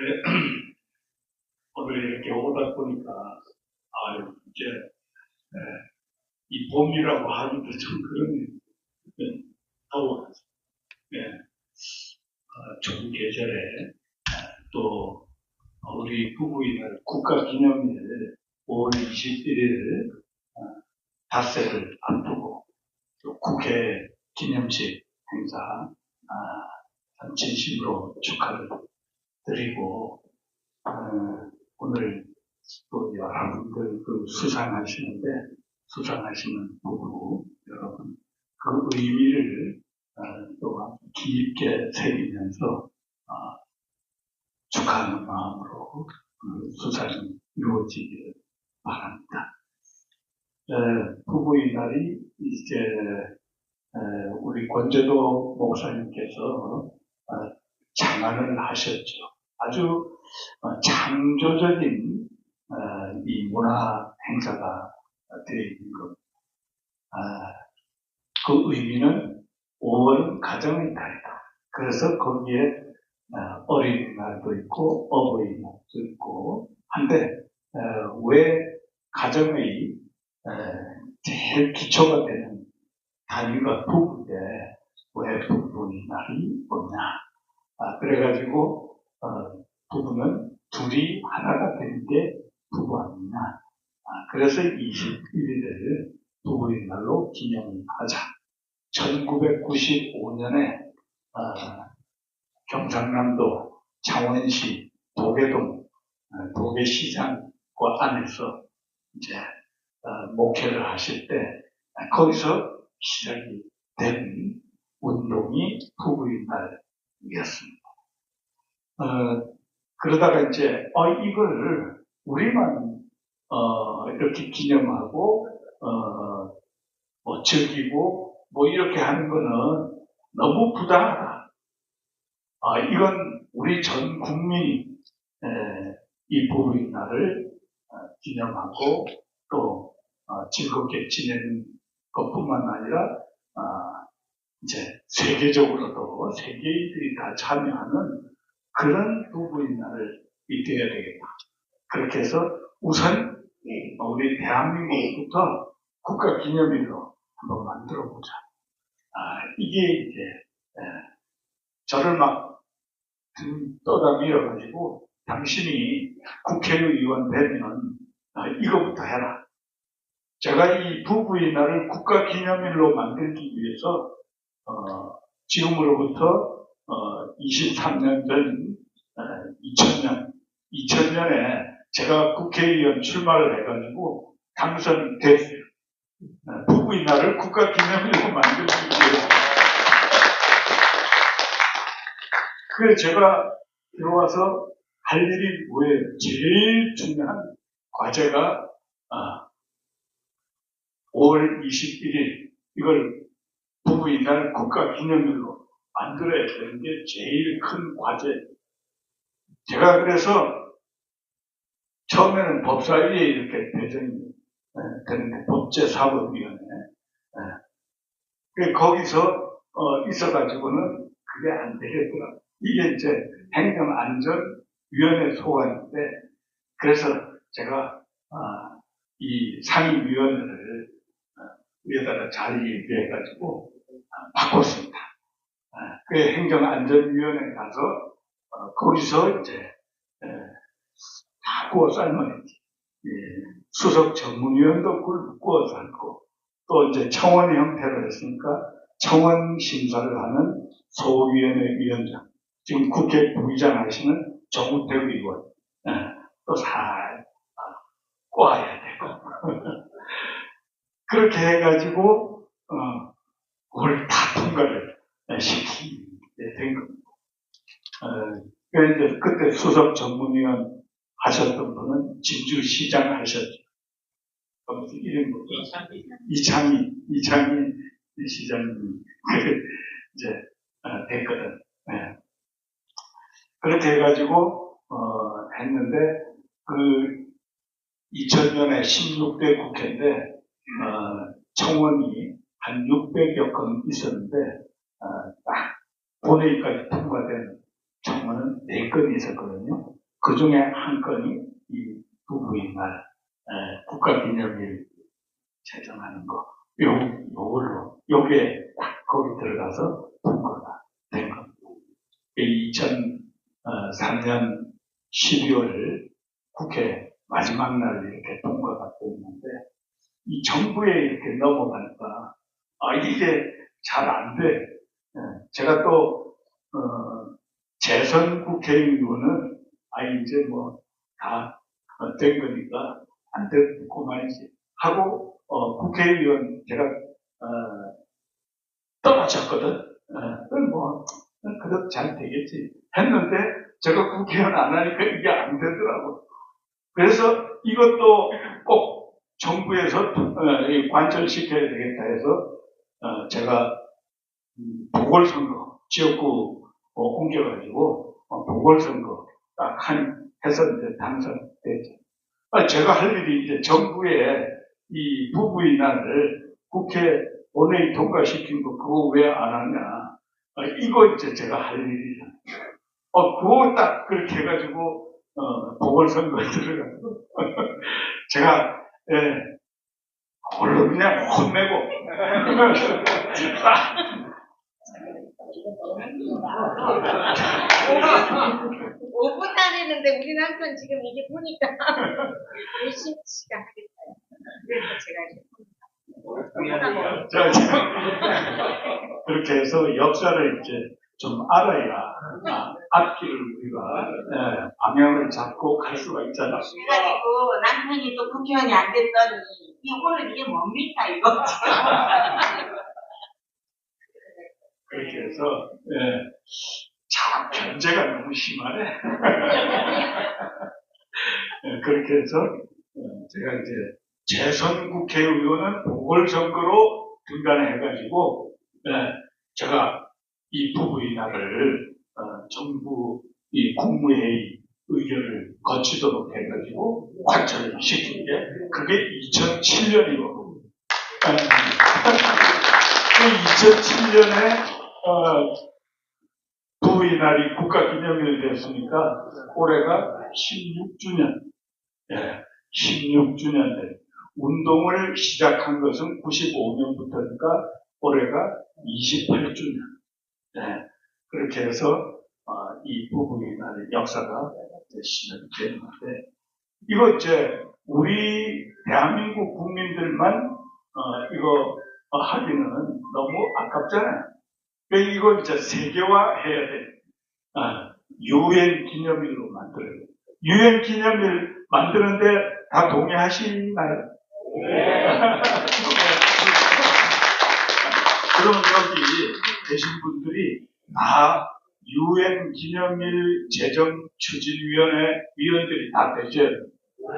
예, 오늘 이렇게 오다 보니까 아 이제 예, 이 봄이라고 하기도 좀 그러네요. 예, 더워. 예, 아, 좋은 계절에 아, 또 우리 부부이날 국가기념일 5월 21일 아, 닷새를 앞두고 또 국회 기념식 행사 아, 진심으로 축하를 드리고 어, 오늘 또 여러분들 그 수상하시는데 수상하시는 부부 여러분 그 의미를 어, 또 깊게 새기면서 어, 축하하는 마음으로 그 수상이 이루어지기를 바랍니다. 에, 부부의 날이 이제 에, 우리 권재도 목사님께서 어, 장안을 하셨죠. 아주 어, 창조적인 어, 이 문화 행사가 되어 있는 겁니다. 아, 그 의미는 5월 가정의 달이다. 그래서 거기에 어, 어린이날도 있고 어버이날도 있고 한데 왜 가정의 제일 기초가 되는 단위가 부부인데 왜 부부의 날이 없냐? 아, 그래가지고 어, 부부는 둘이 하나가 되는 게 부부 아니냐. 아, 그래서 21일을 부부의 날로 기념을 하자. 1995년에 어, 경상남도 창원시 도계동 어, 도계시장과 안에서 이제 어, 목회를 하실 때 거기서 시작이 된 운동이 부부의 날 이었습니다. 어, 그러다가 이제 어, 이걸 우리만 어, 이렇게 기념하고 어, 뭐 즐기고 뭐 이렇게 하는 거는 너무 부당하다. 아, 이건 우리 전 국민이 에, 이 부부의 날을 어, 기념하고 또 어, 즐겁게 지내는 것뿐만 아니라 어, 이제 세계적으로도 세계인들이 다 참여하는 그런 부부의 날을 이때야 되겠다. 그렇게 해서 우선 우리 대한민국부터 국가 기념일로 한번 만들어 보자. 아, 이게 이제 에, 저를 막 떠다 밀어가지고 당신이 국회의원 되면 아, 이거부터 해라. 제가 이 부부의 날을 국가 기념일로 만들기 위해서 어, 지금으로부터 어, 23년 전 어, 2000년 2000년에 제가 국회의원 출마를 해가지고 당선됐어요. 어, 부부의 날을 국가 기념일로 만들기 위해서 그래 제가 들어와서 할 일이 뭐예요? 제일 중요한 과제가 아, 5월 21일 이걸 부부의 날 국가 기념일로 만들어야 되는 게 제일 큰 과제. 제가 그래서 처음에는 법사위에 이렇게 배정이 되는데 법제사법위원회 거기서 어, 있어가지고는 그게 안 되겠더라. 이게 이제 행정안전위원회 소관인데 그래서 제가 아, 이 상임위원회를 위에다가 자리 얘기해가지고 바꿨습니다. 그 행정안전위원회 가서 어, 거기서 이제 다 구워 삶아냈지. 예, 수석 전문위원도 그걸 구워 삶고 또 이제 청원 형태로 했으니까 청원 심사를 하는 소위원회 위원장 지금 국회 부의장 하시는 정우택 의원 또잘 꽈야 되고 그렇게 해가지고 어, 그걸 다 통과를 시키게 된 겁니다. 어, 그래서 그때 수석 전문위원 하셨던 분은 진주시장 하셨죠. 무슨 이름 뭐죠? 이창희, 이창희 시장님이 이제 어, 됐거든. 네. 그렇게 해가지고 어, 했는데 그 2000년에 16대 국회인데 어, 청원이 한 600여 건 있었는데 어, 딱 본회의까지 통과된 청원 청원은 네 건이 있었거든요. 그 중에 한 건이 이 부부의 날, 에, 국가기념일 제정하는 거. 요, 요걸로, 요게 딱 거기 들어가서 통과가 된 겁니다. 2003년 12월 국회 마지막 날 이렇게 통과가 됐는데, 이 정부에 이렇게 넘어가니까, 아, 이게 잘 안 돼. 예, 제가 또, 어, 재선 국회의원은, 아, 이제 뭐, 다된 거니까 안 됐고만이지. 하고, 어, 국회의원, 제가, 어, 떨어졌거든. 어, 그건 뭐, 그래도 잘 되겠지. 했는데, 제가 국회의원 안 하니까 이게 안 되더라고. 그래서 이것도 꼭 정부에서 어, 이 관철시켜야 되겠다 해서 어, 제가 음, 보궐선거 지역구 어, 옮겨가지고 어, 보궐선거 딱한 해서 이제 당선됐죠. 아, 제가 할 일이 이제 정부의 이 부부의 날을 국회 본회의 통과시킨 거 그거 왜 안 하냐? 아, 이거 이제 제가 할 일이죠. 어, 그거 딱 그렇게 해가지고 어, 보궐선거에 들어가서 제가 예, 그걸로 그냥 혼내고 오분 안 했는데 우리 남편 지금 이게 보니까 열심히 시간 하겠어요. 그래서 제가 이렇게 자, 자, 그렇게 해서 역사를 이제 좀 알아야 아, 앞길을 우리가 예, 방향을 잡고 갈 수가 있잖아. 그래가지고 남편이 또 국회의원이 안 됐더니 이 오늘 이게 뭡니까 이거 그렇게 해서 예, 참 견제가 너무 심하네. 예, 그렇게 해서 어, 제가 이제 재선 국회의원은 보궐선거로 등단해가지고 예, 제가 이 부부의 날을 어, 정부 이 국무회의 의결을 거치도록 해가지고 관철을 시킨 게 그게 2007년이고. 그 2007년에 어, 부부의 날이 국가기념일이 됐으니까 올해가 16주년. 예, 16주년 된 운동을 시작한 것은 95년부터니까 올해가 28주년 네, 그렇게 해서 어, 이 부부의 역사가 시작이 되는데 이거 이제 우리 대한민국 국민들만 어, 이거 어, 하기는 너무 아깝잖아요. 그러니까 이거 이제 세계화해야 돼. 아, 유엔 기념일로 만들어야 돼. 유엔 기념일 만드는데 다 동의하시나요? 그럼 여기 계신 분들이 다 유엔 기념일 재정 추진위원회 위원들이 다 되셔야 돼요.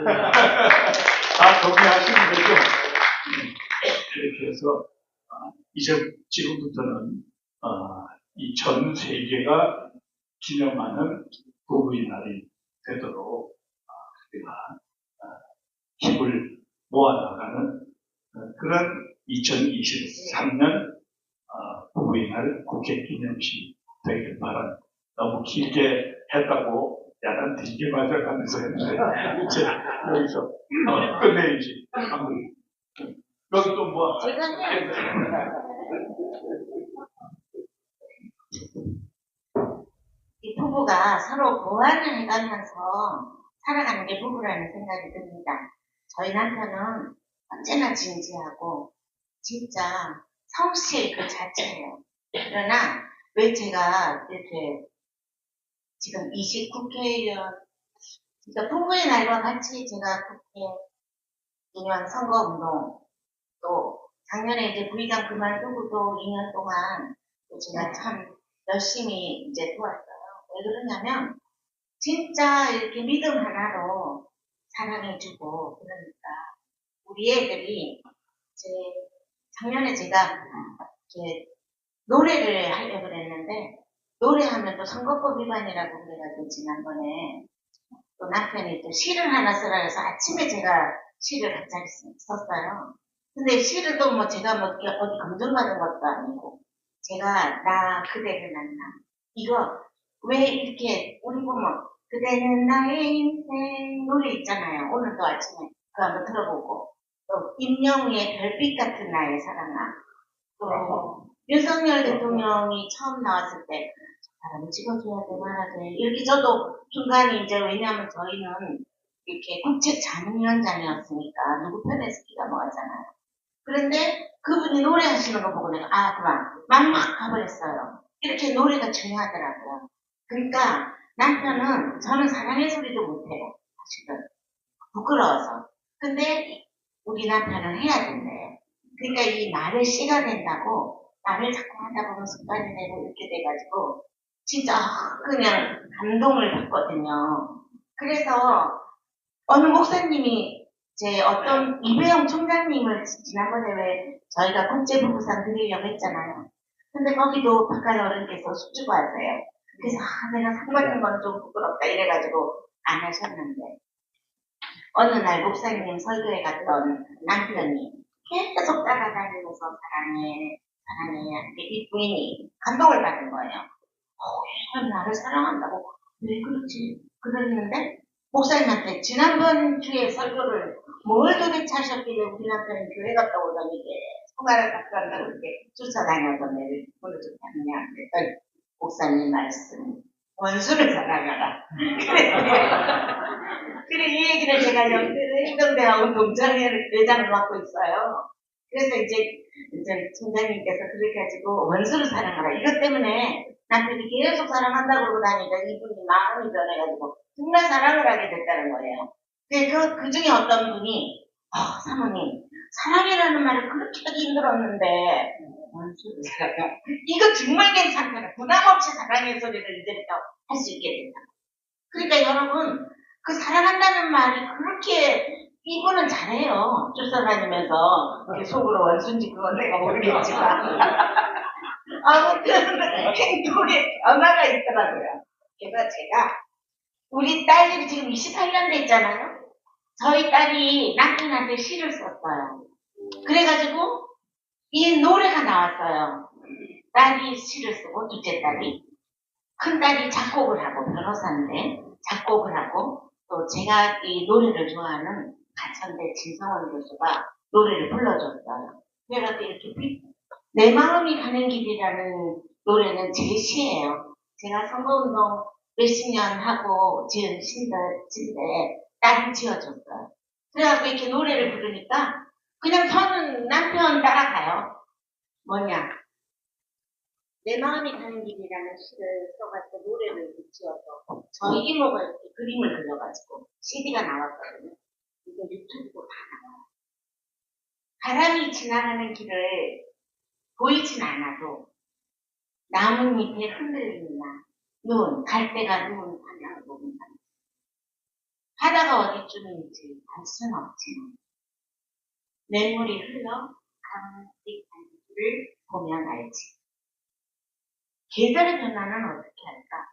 다 동의하시면 되죠? 네. 이렇게 해서 아, 이제 지금부터는 어, 이전 세계가 기념하는 부부의 날이 되도록 아, 우리가 아, 힘을 모아나가는 어, 그런 2023년 날 국회 기념식 되기를 바랍니다. 너무 길게 했다고 야단 뒤게 맞아가면서 했는데 이제 여기서 어, 끝내야지. 여기 또 뭐? 제가 해요. 이 부부가 서로 보완을 해가면서 살아가는 게 부부라는 생각이 듭니다. 저희 남편은 언제나 진지하고 진짜 성실 그 자체예요. 그러나 왜 제가 이렇게 지금 29국회의원 그러니까 부부의 날과 같이 제가 국회 기념 선거운동 또 작년에 이제 부의장 그만두고 또 2년 동안 또 제가 참 열심히 이제 도왔어요. 왜 그러냐면 진짜 이렇게 믿음 하나로 사랑해주고 그러니까 우리 애들이 이제 작년에 제가 이제 노래를 하려고 그랬는데 노래하면 또 선거법 위반이라고 그래가지고 지난번에 또 남편이 또 시를 하나 쓰라 해서 아침에 제가 시를 갑자기 썼어요. 근데 시를 또 뭐 제가 뭐 어디 검증받은 것도 아니고 제가 나 그대를 만나 이거 왜 이렇게 우리 보면 그대는 나의 인생 노래 있잖아요. 오늘도 아침에 그거 한번 들어보고 또 임영웅의 별빛 같은 나의 사랑아 또 윤석열 대통령이 처음 나왔을 때 사람 찍어줘야 돼 말아야 돼 이렇게 저도 중간에 이제 왜냐하면 저희는 이렇게 국책 자문위원장이었으니까 누구 편에 서기가 뭐하잖아요. 그런데 그분이 노래하시는 거 보고 내가 아 그만 맘막 가버렸어요. 이렇게 노래가 중요하더라고요. 그러니까 남편은 저는 사랑의 소리도 못해요. 사실은 부끄러워서. 근데 우리 남편은 해야 된대요. 그러니까 이 말을 된다고 말을 자꾸 하다 보면 습관이 되고 이렇게 돼가지고 진짜 그냥 감동을 받거든요. 그래서 어느 목사님이 제 어떤 이배영 총장님을 지난번에 왜 저희가 국제 부부상 드리려고 했잖아요. 근데 거기도 바깥 어른께서 숙주고 하세요. 그래서 아, 내가 상 받는 건 좀 부끄럽다 이래가지고 안 하셨는데 어느 날 목사님 설교에 갔던 남편이 계속 따라다니면서 사랑해 사랑해 이렇게 이 부인이 감동을 받은 거예요. 어, 나를 사랑한다고? 왜 그렇지? 그랬는데 목사님한테 지난번 주에 설교를 뭘 도대체 하셨길래 우리 남편은 교회 갔다 오더니 손가락 닦고 간다고 이렇게 쫓아다녀서 내를 보내줬다느냐 그랬더니 목사님 말씀 원수를 사랑하라 그래 이 얘기를 제가 행정대학원 동창회장을 맡고 있어요 그래서 이제 이제 총장님께서 그렇게 가지고 원수를 사랑하라 이것 때문에 남편이 계속 사랑한다고 그러고 다니니까 이분이 마음이 변해가지고 정말 사랑을 하게 됐다는 거예요. 근데 그, 그 중에 어떤 분이, 아, 사모님, 사랑이라는 말을 그렇게 하기 힘들었는데, 원수를 사랑해. 이거 정말 괜찮다. 부담 없이 사랑의 소리를 이제부터 할 수 있게 된다. 그러니까 여러분, 그 사랑한다는 말이 그렇게, 이분은 잘해요. 쫓아다니면서, 속으로 원수인지 그건 내가 모르겠지만. 아무튼, 행동에 변화가 있더라고요. 그래서 제가, 우리 딸이 지금 28년 됐잖아요. 저희 딸이 남편한테 시를 썼어요. 그래가지고 이 노래가 나왔어요. 딸이 시를 쓰고 둘째 딸이 큰 딸이 작곡을 하고 변호사인데 작곡을 하고 또 제가 이 노래를 좋아하는 가천대 진성원 교수가 노래를 불러줬어요. 그래가지고 이렇게 비- 내 마음이 가는 길이라는 노래는 제 시예요. 제가 선거운동 몇십 년 하고 지은 시인데 딸이 지어줬어요. 그래갖고 이렇게 노래를 부르니까 그냥 저는 남편 따라가요. 뭐냐. 내 마음이 가는 길이라는 시를 써가지고 노래를 지어서 저희 이모가 이렇게 그림을 그려가지고 CD가 나왔거든요. 이거 유튜브로 다 나와요. 바람이 지나가는 길을 보이진 않아도 나무 밑에 흔들리나 눈, 갈 때가 눈 방향을 보면서 바다가 어디쯤인지 알 수는 없지만 냇물이 흘러 강물이 가는지를 보면 알지. 계절의 변화는 어떻게 할까?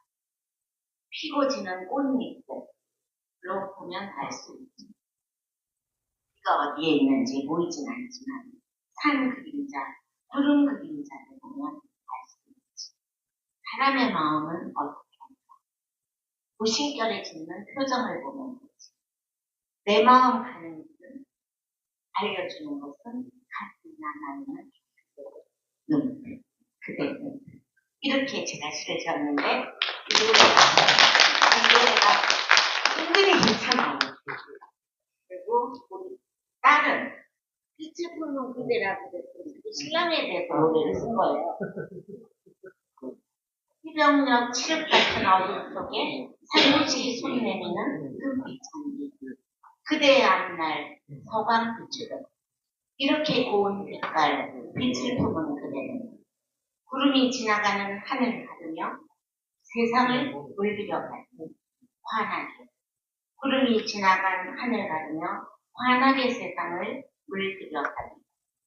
피고 지는 꽃잎들로 보면 알 수 있지. 비가 어디에 있는지 보이진 않지만 산 그림자, 구름 그림자를 보면 알 수 있지. 사람의 마음은 어떻게 할까? 무심결에 짓는 표정을 보면 되지. 내 마음 가는 길은 알려주는 것은 나이는 눈, 그대 눈. 이렇게 제가 지었는데, 이 노래가, 이 노래가 은근히 괜찮아요. 그리고 우리 딸은 빛을 보는 그대라고 그 신랑에 대해서 노래를 쓴 거예요. 희병력 칠흑 같은 어둠 속에 살무시 소리 내미는 금빛 잔디. 그대의 앞날 서광 빛으로 이렇게 고운 빛깔 빛을 품은 그대는 구름이 지나가는 하늘을 가르며 세상을 물들여 가는 환하게. 구름이 지나간 하늘 가르며 환하게 세상을 물들여 가는.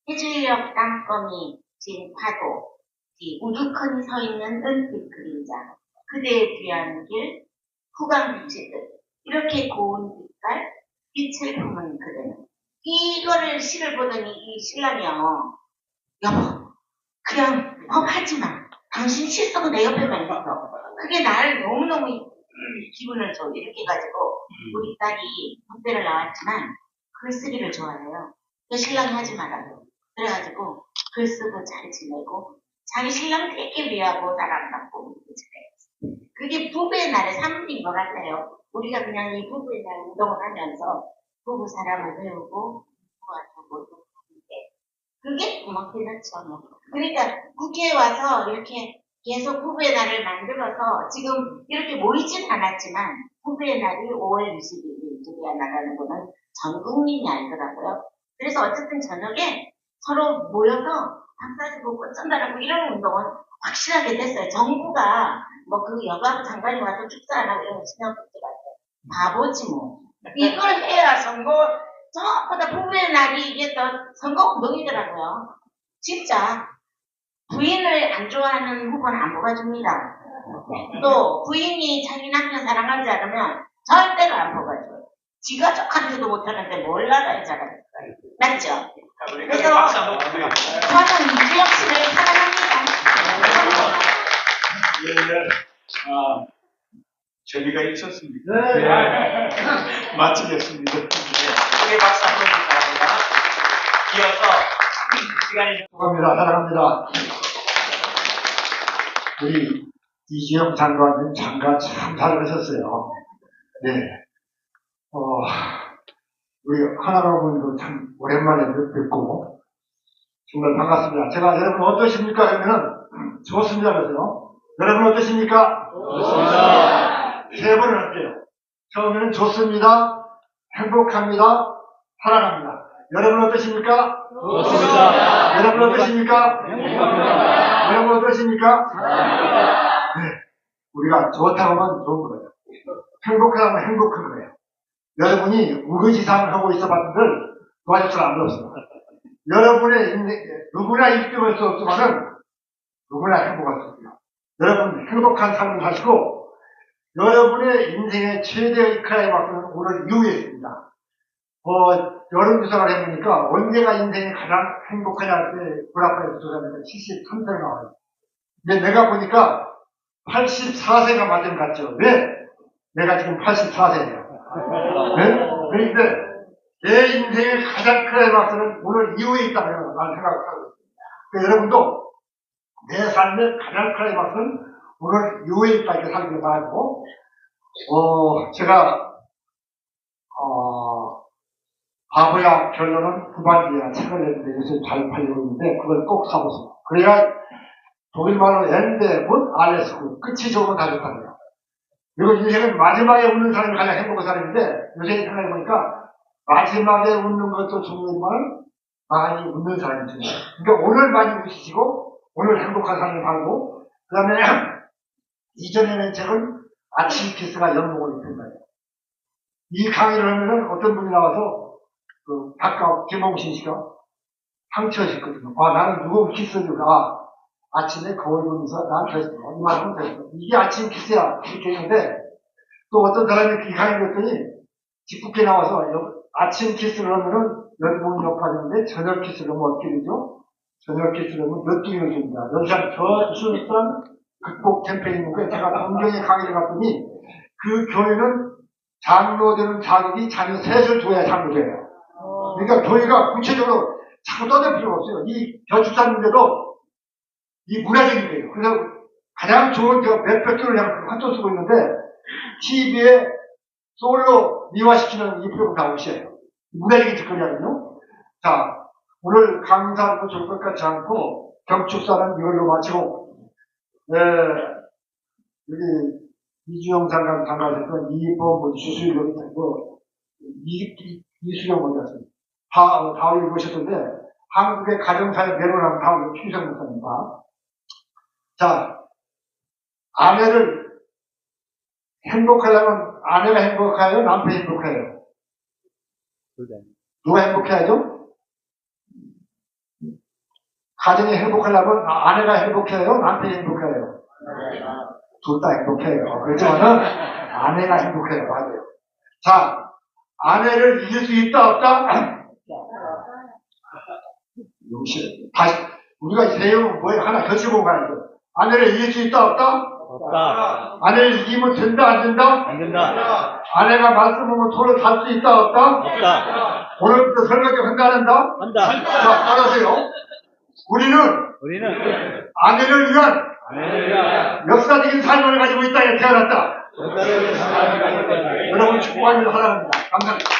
해질녘 땅거미 진 파도 뒤 우두커니 서 있는 은빛 그림자 그대의 뒤하는 길 후광 빛이듯 이렇게 고운 빛깔 빛을 품은 그대는. 이거를 시를 보더니 이 신랑이요 여보 그냥 어 하지 마 당신 실속은 내 옆에만 있어. 그게 나를 너무너무 기분을 줘. 이렇게 가지고 우리 딸이 군대를 나왔지만 글쓰기를 좋아해요. 그 신랑이 하지 말아요. 그래가지고 글 쓰고 잘 지내고 자기 신랑 되게 위하고 사랑받고 그래. 그게 부부의 날의 산물인 것 같아요. 우리가 그냥 이 부부의 날 운동을 하면서 부부 사랑을 배우고 도와주고 하는데 그게 고맙겠죠. 뭐. 그러니까 국회에 와서 이렇게 계속 부부의 날을 만들어서 지금 이렇게 모이진 않았지만 부부의 날이 5월 20일 이쪽에 나가는 거는 전 국민이 알더라고요. 그래서 어쨌든 저녁에 서로 모여서 박사주고 꽃전달하고 이런 운동은 확실하게 됐어요. 정부가 뭐 그 여가부 장관이 와서 축사 안 하고 이런 거 신경 쓰지 마세요. 바보지 뭐. 이걸 해야 선거 전부 다 부부의 날이 이게 또 선거 운동이더라고요. 진짜 부인을 안 좋아하는 후보는 안 뽑아줍니다. 또 부인이 자기 남편 사랑하지 않으면 절대로 안 뽑아줘요. 지가 족하지도 못하는데 뭘 나라에 잘하니까. 맞죠? 그래서 저는 이주영 씨를 사랑합니다. 예, 예. 아, 재미가 있었습니다. 네. 마치겠습니다. 크게 박수 한번 바랍니다. 이어서 시간이 좀 감사합니다. 사랑합니다. 우리 이주영 장관님 장관 참 잘하셨어요. 네. 어, 우리 하나라고님도 참 오랜만에 뵙고 정말 반갑습니다. 제가 여러분 어떠십니까? 하면은 좋습니다. 그러세요. 여러분 어떠십니까? 좋습니다. 세 번을 할게요. 처음에는 좋습니다. 행복합니다. 사랑합니다. 여러분 어떠십니까? 좋습니다. 여러분 어떠십니까? 여러분 어떠십니까? 네. 우리가 좋다고 하면 좋은 거예요. 행복하다고 하면 행복한 거예요. 여러분이 우거지상을 하고 있어 봤는들 도와줄 사람 없습니다. 여러분의 인생, 누구나 1등할 수 없지만은 누구나 행복할 수 있어요. 여러분 행복한 삶을 사시고 여러분의 인생의 최대의 클라이막스는 오늘 이후에 있습니다. 어, 여론조사를 해보니까 언제가 인생이 가장 행복하냐 할때 불합하에서 조사하니까 73세가 나와요. 근데 내가 보니까 84세가 맞은 것 같죠. 왜? 내가 지금 84세예요. 네? 그런데 내 인생의 가장 클라이막스는 오늘 이후에 있다고 나는 생각을 하고 있습니다. 그러니까 여러분도 내 삶의 가장 클라이막스는 오늘 이후에 있다 이렇게 살기 바라고 어, 제가 어, 바보야 결론은 후반기야 책을 냈는데 요새 잘 팔리고 있는데 그걸 꼭 사보세요. 그래야 독일말로 엔데 못 알레스고 끝이 좋으면 다 좋답니다. 그리고 인생은 마지막에 웃는 사람이 가장 행복한 사람인데 요새 생각해보니까 마지막에 웃는 것도 좋지만 많이 웃는 사람이 중요해요. 그러니까 오늘 많이 웃으시고 오늘 행복한 삶을 살고 그 다음에 이전에 낸 책은 아침 키스가 연목을 입힌 거예요. 이 강의를 하면은 어떤 분이 나와서 그 가까운 김홍신 씨가 상처하셨거든요. 아, 나는 누구 키스해주고, 아, 아침에 거울 보면서 나한테. 이만큼 됐어. 이게 아침 키스야. 이렇게 했는데, 또 어떤 사람이 이 강의를 했더니, 직국에 나와서 여- 아침 키스를 하면은 연봉이 높아지는데, 저녁 키스를 하면 어떻게 되죠? 저녁 키스를 하면 몇 등을 줍니다. 연산 저출산 극복 캠페인인 거예요. 제가 동경에 강의를 갔더니, 그 교회는 장로 되는 자격이 자녀 셋을 둬야 장로 돼요. 그러니까 교회가 구체적으로 자꾸 떠들 필요가 없어요. 이 저출산인데도 이 문화적인 거예요. 그래서 가장 좋은 저 몇백 개를 그냥 한돈 쓰고 있는데 TV에 솔로 미화시키는 이 프로그램 나오셔요. 문화적인 접근이거든요. 자, 오늘 강사도 좋을 것 같지 않고 경축사는 이걸로 마치고 에, 여기 이주영 장관 장관했던 이범 뭐 이, 이, 이수영 갔어요? 다, 다 여기 모셨던데, 한국의 가정사에 내려오는 다 우리 피성 목사입니다. 자, 아내를 행복하려면 아내가 행복해요? 남편이 행복해요? 누가 행복해야죠? 가정이 행복하려면 아, 아내가 행복해요? 남편이 행복해요? 둘 다 행복해요. 그렇지만은 아내가 행복해요. 맞아요. 자, 아내를 이길 수 있다 없다? 용실. 다시 우리가 세우면 뭐에 하나 더 치고 가야죠. 아내를 이길 수 있다 없다? 없다. 아내를 이기면 된다 안 된다? 안 된다. 아내가 말씀하면 토를 달수 있다 없다? 없다. 오늘부터 설거지 한다 안 한다? 한다. 자, 알아세요. 우리는 우리는 아내를 위한 아내를 위하여 역사적인 삶을 가지고 이 땅에 태어났다. 여러분 축복하기를 바랍니다. 감사합니다.